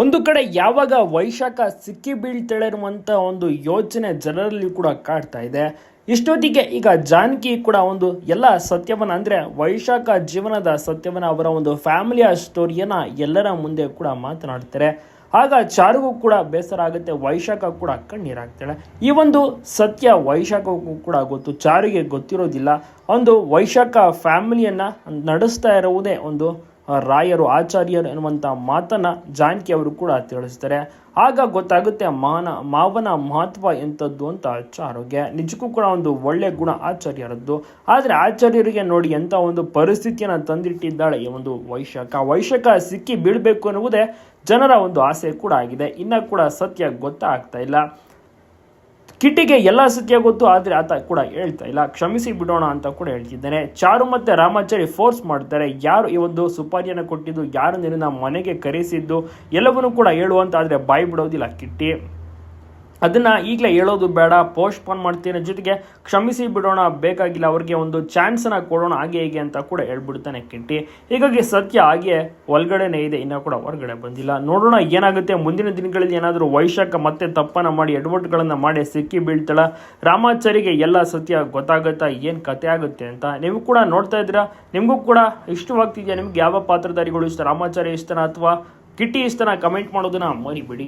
ಒಂದು ಕಡೆ ಯಾವಾಗ ವೈಶಾಖ ಸಿಕ್ಕಿ ಬೀಳ್ತಾಳೆ ಒಂದು ಯೋಚನೆ ಜನರಲ್ಲಿ ಕೂಡ ಕಾಡ್ತಾ ಇದೆ. ಇಷ್ಟೊತ್ತಿಗೆ ಈಗ ಜಾನಕಿ ಕೂಡ ಒಂದು ಎಲ್ಲ ಸತ್ಯವನ್ನ ಅಂದ್ರೆ ವೈಶಾಖ ಜೀವನದ ಸತ್ಯವನ್ನ ಅವರ ಒಂದು ಫ್ಯಾಮಿಲಿಯ ಸ್ಟೋರಿಯನ್ನ ಎಲ್ಲರ ಮುಂದೆ ಕೂಡ ಮಾತನಾಡ್ತಾರೆ. ಆಗ ಚಾರುಗೂ ಕೂಡ ಬೇಸರ ಆಗುತ್ತೆ, ವೈಶಾಖ ಕೂಡ ಕಣ್ಣೀರಾಗ್ತಾಳೆ. ಈ ಒಂದು ಸತ್ಯ ವೈಶಾಖಕ್ಕೂ ಕೂಡ ಗೊತ್ತು, ಚಾರಿಗೆ ಗೊತ್ತಿರೋದಿಲ್ಲ. ಒಂದು ವೈಶಾಖ ಫ್ಯಾಮಿಲಿಯನ್ನ ನಡೆಸ್ತಾ ಇರುವುದೇ ಒಂದು ರಾಯರು, ಆಚಾರ್ಯರು ಎನ್ನುವಂಥ ಮಾತನ್ನ ಜಾನಕಿ ಅವರು ಕೂಡ ತಿಳಿಸ್ತಾರೆ. ಆಗ ಗೊತ್ತಾಗುತ್ತೆ ಮಾನ, ಮಾವನ ಮಹತ್ವ ಎಂಥದ್ದು ಅಂತ ಆರೋಗ್ಯ. ನಿಜಕ್ಕೂ ಕೂಡ ಒಂದು ಒಳ್ಳೆ ಗುಣ ಆಚಾರ್ಯರದ್ದು. ಆದರೆ ಆಚಾರ್ಯರಿಗೆ ನೋಡಿ ಎಂಥ ಒಂದು ಪರಿಸ್ಥಿತಿಯನ್ನು ತಂದಿಟ್ಟಿದ್ದಾಳೆ ಈ ಒಂದು ವೈಶಾಖ. ವೈಶಾಖ ಸಿಕ್ಕಿ ಬೀಳಬೇಕು ಅನ್ನುವುದೇ ಜನರ ಒಂದು ಆಸೆ ಕೂಡ ಆಗಿದೆ. ಇನ್ನ ಕೂಡ ಸತ್ಯ ಗೊತ್ತಾಗ್ತಾ ಇಲ್ಲ. ಕಿಟ್ಟಿಗೆ ಎಲ್ಲ ಸತ್ಯ ಗೊತ್ತು, ಆದರೆ ಆತ ಕೂಡ ಹೇಳ್ತಾ ಇಲ್ಲ. ಕ್ಷಮಿಸಿ ಬಿಡೋಣ ಅಂತ ಕೂಡ ಹೇಳ್ತಿದ್ದಾನೆ. ಚಾರು ಮತ್ತು ರಾಮಾಚಾರಿ ಫೋರ್ಸ್ ಮಾಡ್ತಾರೆ. ಯಾರು ಈ ಒಂದು ಸುಪಾರಿಯನ್ನು ಕೊಟ್ಟಿದ್ದು, ಯಾರು ನಿನ್ನ ಮನೆಗೆ ಕರೆಸಿದ್ದು, ಎಲ್ಲವನ್ನೂ ಕೂಡ ಹೇಳುವಂತ ಆದರೆ ಬಾಯಿ ಬಿಡೋದಿಲ್ಲ ಕಿಟ್ಟಿ. ಅದನ್ನ ಈಗಲೇ ಹೇಳೋದು ಬೇಡ ಪೋಸ್ಟ್ಪೋನ್ ಮಾಡ್ತೀನಿ ಜೊತೆಗೆ ಕ್ಷಮಿಸಿ ಬಿಡೋಣ, ಬೇಕಾಗಿಲ್ಲ ಅವ್ರಿಗೆ ಒಂದು ಚಾನ್ಸನ್ನು ಕೊಡೋಣ, ಹಾಗೆ ಹೀಗೆ ಅಂತ ಕೂಡ ಹೇಳ್ಬಿಡ್ತಾನೆ ಕಿಟ್ಟಿ ಹೀಗಾಗಿ ಸತ್ಯ ಹಾಗೆ ಒಳಗಡೆನೇ ಇದೆ, ಇನ್ನೂ ಕೂಡ ಹೊರಗಡೆ ಬಂದಿಲ್ಲ. ನೋಡೋಣ ಏನಾಗುತ್ತೆ, ಮುಂದಿನ ದಿನಗಳಲ್ಲಿ ಏನಾದರೂ ವೈಶಾಖ ಮತ್ತೆ ತಪ್ಪನ್ನು ಮಾಡಿ ಎಡವಟ್ಟುಗಳನ್ನು ಮಾಡಿ ಸಿಕ್ಕಿ ಬೀಳ್ತಾಳ. ರಾಮಾಚಾರಿಗೆ ಎಲ್ಲ ಸತ್ಯ ಗೊತ್ತಾಗುತ್ತಾ, ಏನು ಕತೆ ಆಗುತ್ತೆ ಅಂತ. ನೀವು ಕೂಡ ನೋಡ್ತಾ ಇದ್ದೀರಾ? ನಿಮಗೂ ಕೂಡ ಇಷ್ಟವಾಗ್ತಿದೆಯಾ? ನಿಮ್ಗೆ ಯಾವ ಪಾತ್ರಧಾರಿಗಳು ಇಷ್ಟ? ರಾಮಾಚಾರ್ಯ ಇಷ್ಟನ ಅಥವಾ ಕಿಟ್ಟಿ ಇಷ್ಟನ? ಕಮೆಂಟ್ ಮಾಡೋದನ್ನ ಮರಿಬೇಡಿ.